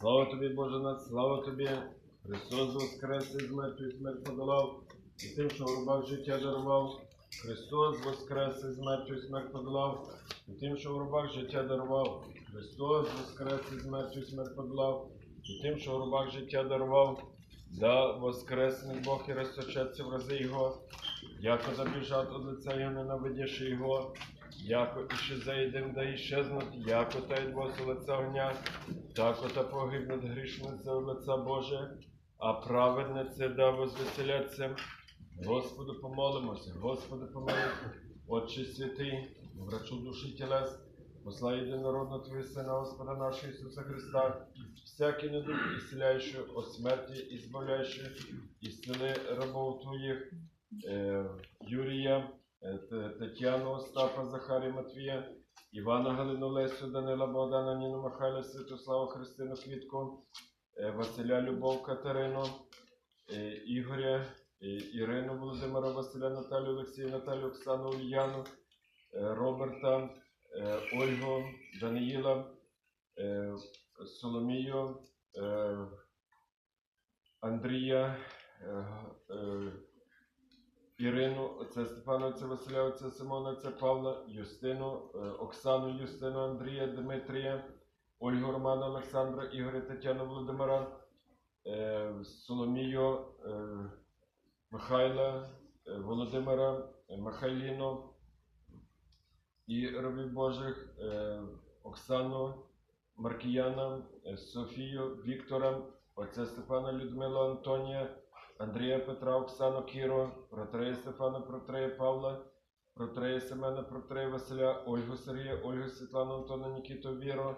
Слава тобі, Боже наш, слава тобі. Христос воскрес із мертвих смерть подолав, і тим, що в рубах життя дарував. Христос воскрес із мертвих смерть подолав, і тим, що в рубах життя дарував. Христос воскрес із мертвих смерть подолав, і тим, що в рубах життя дарував. Да воскресне Бог і розточеться в рази Його, яко забіжать од лиця Його ненавидяши Його, яко іще заїдем, да іщезнуть, яко та й з лиця огня, так ота погибнуть грішниця у лиця Боже, а праведнице да возвеселяться. Господу помолимося, Господи помилуй, Отче святий, врачу душі тілес, посла єдинородного Твого Сина, Господа нашого Ісуса Христа, всякий недуг ісцеляючи, о смерті і збавляючи, ісцели рабов Твоїх, е, Юрія, е, Тетяну, Остапа, Захарія, Матвія, Івана Галину, Лесю, Данила, Богдана, Ніну, Михайла, Святославу, Христину, Квітку, е, Василя, Любов, Катерину, Ігоря, Ірину, Володимира, Василя, Наталію, Олексія, Наталію, Оксану, Ульяну, Роберта, Ольгу, Даниїла, Соломію, е, Андрія, е, е, Ірину, отця Степана, отця Василя, отця Симона, отця Павла, Юстину, Оксану, Юстину, Андрія, Дмитрія, Ольгу, Романа, Олександра, Ігоря, Тетяну, Володимира, Соломію, Михайла, Володимира, Михайліну і рабів Божих, Оксану, Маркіяна, е, Софію, Віктора, отця Степана, Людмилу, Антонія, Андрія Петра, Оксану Кіро, протрея Стефана, протрея Павла, протрея Семена, протрея Василя, Ольгу Сергія, Ольгу Світлану, Антона, Нікіту Віру,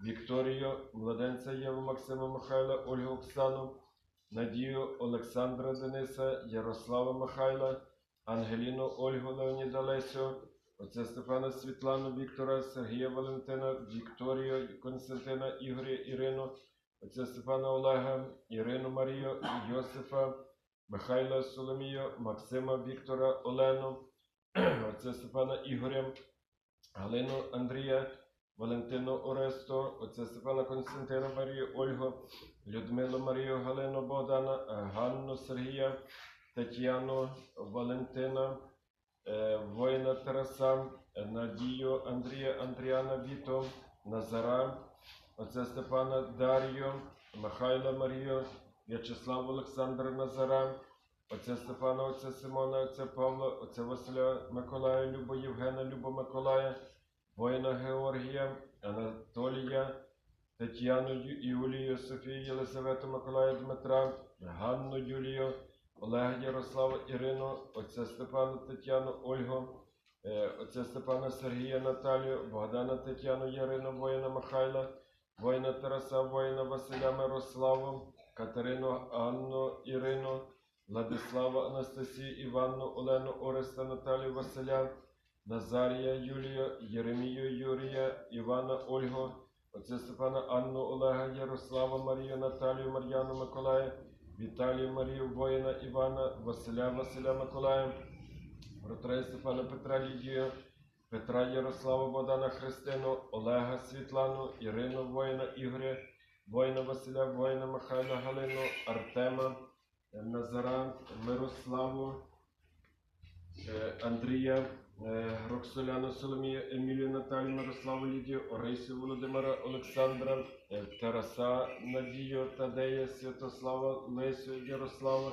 Вікторію, младенця Єву, Максима Михайла, Ольгу Оксану, Надію, Олександра Дениса, Ярослава Михайла, Ангеліну, Ольгу Леоніда Лесю, отця Стефана Світлану, Віктора, Сергія Валентина, Вікторію, Константина, Ігоря, Ірину, отця Стефана Олега, Ірину Марію, Йосифа, Михайла Соломію, Максима Віктора Олену, отця Стефана Ігоря, Галину Андрія, Валентину Оресто, отця Стефана Константина Марію, Ольгу, Людмилу Марію, Галину Богдана, Ганну Сергія, Тетяну, Валентина, воїна Тараса, е, Надію Андрія, Андріана Віто, Назара, отця Степана Дар'ю, Михайла Марію, В'ячеслав Олександр Назара, отця Стефана, отця Симона, отця Павла, отця Василя Миколая, Любо Євгена, Любо Миколая, воїна Георгія, Анатолія, Тетяну Юлію, Софію, Єлизавету, Миколая Дмитра, Ганну Юлію, Олега Ярослава, Ірину, отця Степана Тетяну, Ольгу, е, отця Степана Сергія Наталію, Богдана Тетяну, Ярину, воїна Михайла, воїна Тараса, воїна Василя Мирославу, Катерину, Анну, Ірину, Владислава, Анастасію, Іванну, Олену, Ореста, Наталію, Василя, Назарія, Юлію, Єремію, Юрія, Івана, Ольгу, отця Степана, Анну, Олега, Ярослава, Марію, Наталію, Мар'яну, Миколая, Віталію, Марію, воїна, Івана, Василя, Василя, Миколая, Протрея Стефана Петра Лідію, Петра Ярослава, Богдана Христину, Олега Світлану, Ірину, воїна, Ігоря, воїна Василя, воїна Михайла, Галину, Артема, Назара, Мирославу, е, Андрія, Роксоляну, Соломію, Емілію, Наталію, Мирославу, Лідію, Орисю, Володимира, Олександра, е, Тараса, Надію, Тадея, Святослава, Лесю, Ярослава,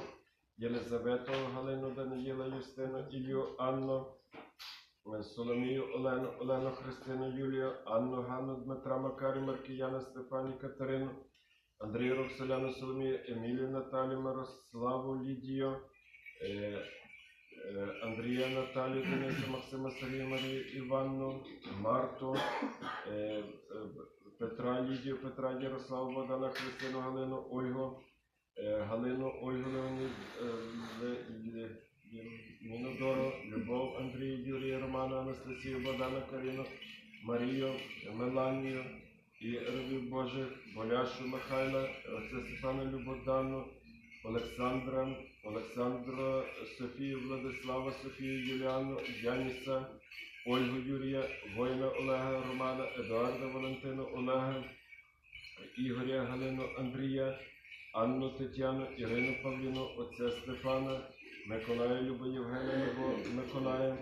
Єлизавету, Галину, Даниїла, Юстину, Ілью, Анну, е, Соломію, Олену, Олену, Христину, Юлію, Анну, Ганну, Дмитра, Макарі, Маркіяна, Стефані, Катерину, Андрію, Роксоляну, Соломію, Емілію, Наталію, Мирославу, Лідію, е, е, Андрія, Наталію, Дениса, Максима, Сергія, Марію, Іванну, Марту, е, е, Петра, Лідію, Петра, Ярославу, Богдана, Христину, Галину, Ольгу, е, Галину, Ольгу, е, Мінодору, Любов, Андрія, Юрія, Романа, Анастасію, Богдана, Каріну, Марію, Меланію і Божих, Боляшу, Михайла, Стефана, Любодану, Олександра, Олександра, Софію, Владислава, Софію, Юліану, Яніса, Ольгу Юрія, воїна Олега Романа, Едуарда Валентину Олега, Ігоря Галину Андрія, Анну Тетяну, Ірину Павліну, отця Стефана, Миколая Любу Євгена Миколая,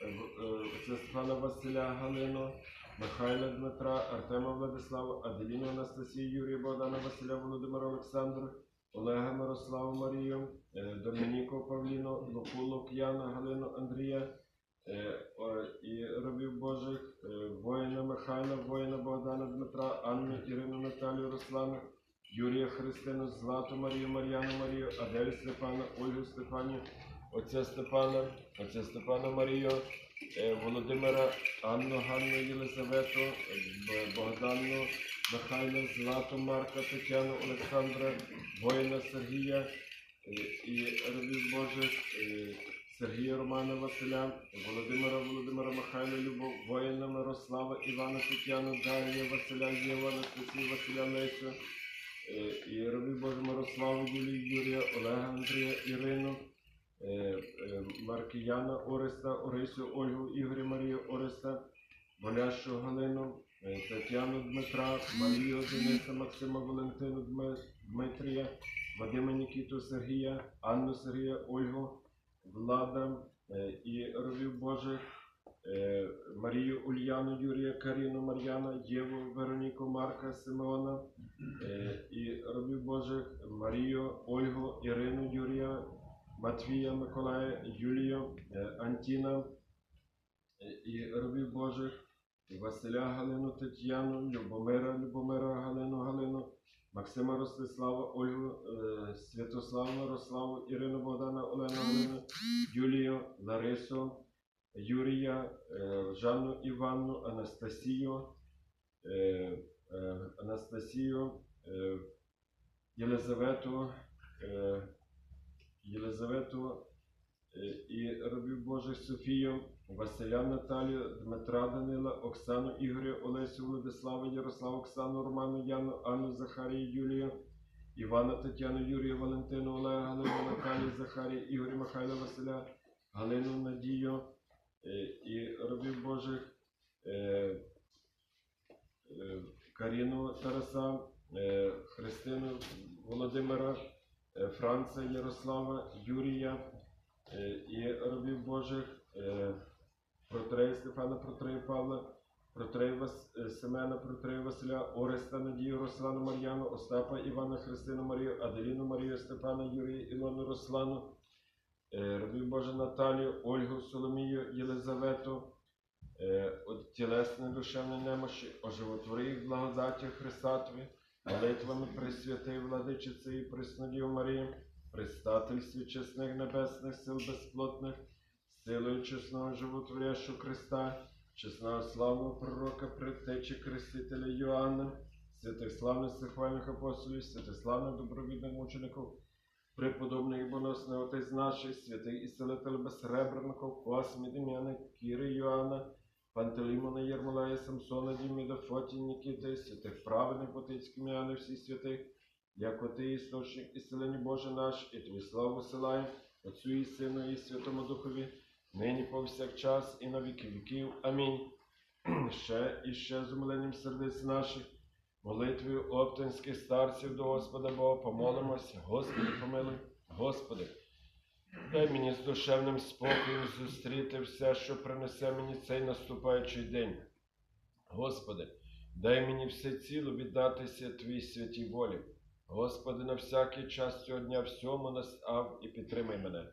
е, е, отця Стефана Василя Галину, Михайла Дмитра, Артема Владислава, Аделіну Анастасію, Юрія Богдана, Василя Володимира Олександру, Олега Мирославу Марію, е, Домініку Павліну, Луку Лук'яна, Галину Андрія, е, і рабів Божих, е, воїна Михайла, воїна Богдана Дмитра, Анну, Ірину Наталію, Руслану, Юрія Христину, Злату Марію, Мар'яну Марію, Адель Степана, Ольгу Степанію, отця Степана, отця Степана Марію, Володимира, Анну, Ганну, Єлизавету, Богдану, Михайла, Злату, Марка, Тетяну, Олександра, воїна Сергія е, і рабів Божих, е, Сергія Романа Василя, Володимира Володимира Михайла Любов, воїна Мирослава, Івана Тетяну, Дар'я Василя, Єва, Анастасію, Василя Лесю, е, і рабів Божих Мирославу, Юлію, Юрія, Олега Андрія, Ірину, е, Маркіяна Ореста, Орисю, Ольгу, Ігоря Марію Ореста, Болящу Галину, е, Тетяну Дмитра, Марію Дениса, Максима Валентину Дмитрія, Вадима Нікіту Сергія, Анну Сергія, Ольгу, Влада е, і робів Божих, е, Марію Ульяну, Юрія Каріну, Мар'яна, Єву, Вероніку, Марка, Симеона і робів Божих, Марію, Ольгу, Ірину, Юрія, Матвія, Миколая, Юлію, Антіна і робів Божих, Василя Галину, Тетяну, Любомира, Любомира Галину, Галину, Максима Ростислава, Ольгу, е, Святославу, Мирославу, Ірину Богдана, Олену Галину, Юлію, Ларису, Юрія, е, Жанну Іванну, Анастасію, е, е, Анастасію, е, Єлизавету, е, Єлизавету е, і робів Божих Софію, Василя Наталію, Дмитра Данила, Оксану Ігоря, Олесю Владислава, Ярославу, Оксану, Роману, Яну, Анну, Захарію, Юлію, Івана, Тетяну, Юрія, Валентину, Олега, Галину, Наталію, Захарію, Ігоря, Михайла, Василя, Галину, Надію е, і робів Божих е, е, Каріну Тараса, Христину Володимира, Франца Ярослава, Юрія і робів Божих, Протрея Стефана, Протрея Павла, Протрея Вас, е, Семена, Протрея Василя, Ореста, Надію, Руслану, Мар'яну, Остапа, Івана, Христину, Марію, Аделіну, Марію, Степана, Юрію, Ілону, Руслану, е, рабів Боже Наталію, Ольгу, Соломію, Єлизавету, е, тілесне душевне немощі, оживотвори їх благодаті Христа Тві, молитвами Пресвятої Владичиці і Преснодів Марії, предстательстві чесних небесних сил безплотних, силою чесного животворящого Христа, чесного славного пророка, предтечі Крестителя Йоанна, святих славних сихвальних апостолів, святих славних добровідних мучеників, преподобний і боносний отець наших, святий ісцелитель безсребреников, Космі, Дем'яни, Кіри Йоанна, Пантелеймона, Єрмолая, Самсона, Діміда, Фоті, Нікіти, святих праведних Потицьких Міани, всіх святих, як ти істочник ісцелення Боже наш, і Твій славу силаєм, Отцю і Сину, і Святому Духові, нині повсякчас і на віки віків. Амінь. Ще і ще з умиленням сердець наших, молитвою оптинських старців до Господа Бога помолимося. Господи, помилуй, Господи, дай мені з душевним спокоєм зустріти все, що принесе мені цей наступаючий день. Господи, дай мені все ціло віддатися Твій святій волі. Господи, на всякий час цього дня всьому настав і підтримай мене,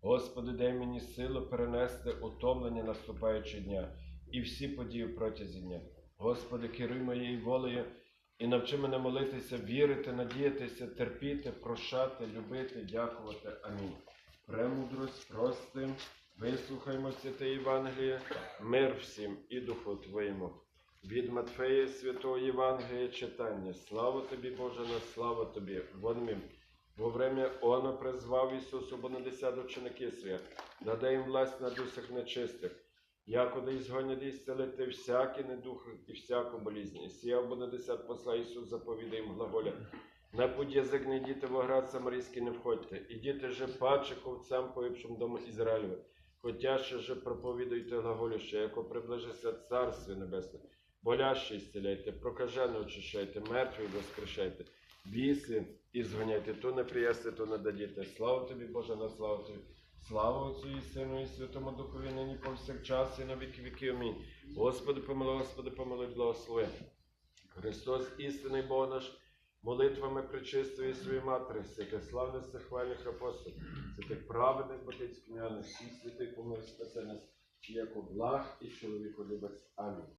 Господи, дай мені силу перенести утомлення наступаючого дня і всі події протязі дня. Господи, керуй моєю волею і навчи мене молитися, вірити, надіятися, терпіти, прощати, любити, дякувати. Амінь. Премудрость, простим, вислухаймо святе Євангеліє, мир всім і духу Твоєму. Від Матфея Святого Євангелія читання. Слава тобі, Боже, на слава тобі. Вон. Во время оно призвав Ісусу Бонадесят ученики своя, даде їм власть на дусах нечистих, якоди ізгонять і зцелити всякий недух і всяку болізнь. І сіяв Бонадесят посла Ісус заповідає їм глаголя. На путь язик не йдіте в оград Самарійський не входьте, ідіте же паче ковцям поїбшим дому Ізраїлеве. Хотя ще же проповідуйте глаголіще, яко приближиться Царство Небесне. Болящі зціляйте, прокажене очищайте, мертві воскрешайте, біси і зганяйте, то не приясти, то не дадіте. Слава тобі, Боже, на славу тобі. Слава Отцю і Сину і Святому Духові, нині повсякчас і на віки віки. Амінь. Господи, помилуй, Господи, помилуй, благослови. Христос, істинний Бог наш, молитвами причистої своєї матері, святих славних хвальних апостолів, святих праведних батьків, всіх святих помилуй спаси нас, як благ і чоловіку любець. Амінь.